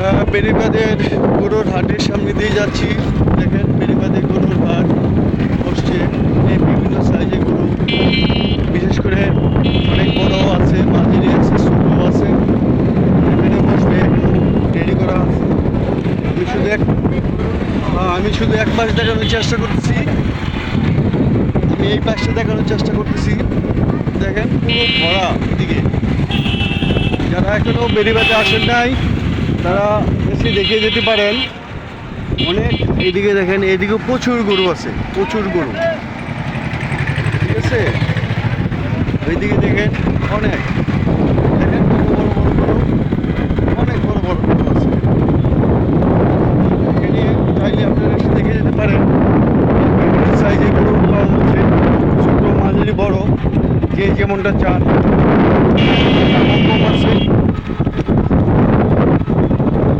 আহ, বেড়িবাঁধের গরুর হাটের সামনে দিয়ে যাচ্ছি। দেখেন বেড়িবাঁধের গরুর হাট বসছে। বিভিন্ন সাইজের গরু। বিশেষ করে অনেক বড় আছে মাঝারি আছে ছোট আছে। এখানে বসবে রেডি করা আছে। আমি শুধু এক আহ, আমি শুধু এক পাশ দেখানোর চেষ্টা করতেছি। আমি এই পাশটা দেখানোর চেষ্টা করতেছি। দেখেন পুরো ভরা এদিকে। যারা এখনও বেরিবাতে আসেন নাই তারা এসে দেখে যেতে পারেন। অনেক এদিকে দেখেন, এদিকে প্রচুর গরু আছে, প্রচুর গরু। ঠিক আছে? ওইদিকে দেখেন অনেক। দেখেন বড় বড় গরু, অনেক বড় বড় গরু আছে। চাইলে আপনারা এসে দেখে যেতে পারেন। সাইজের গরু পাওয়া যাচ্ছে। ছোটো, মাঝারি, বড়, যে যেমনটা চান। আছে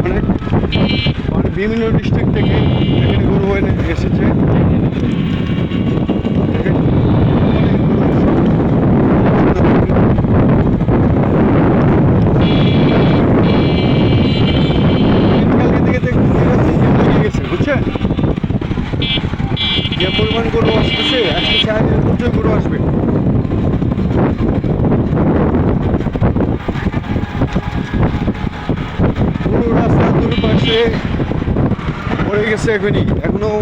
অনেক মানে বিভিন্ন ডিস্ট্রিক্ট থেকে এখানে গরু এনে এসেছে পরিমাণ গরু আসবে পুরো রাস্তা দুই পাশে পড়ে গেছে এখনই। এখনও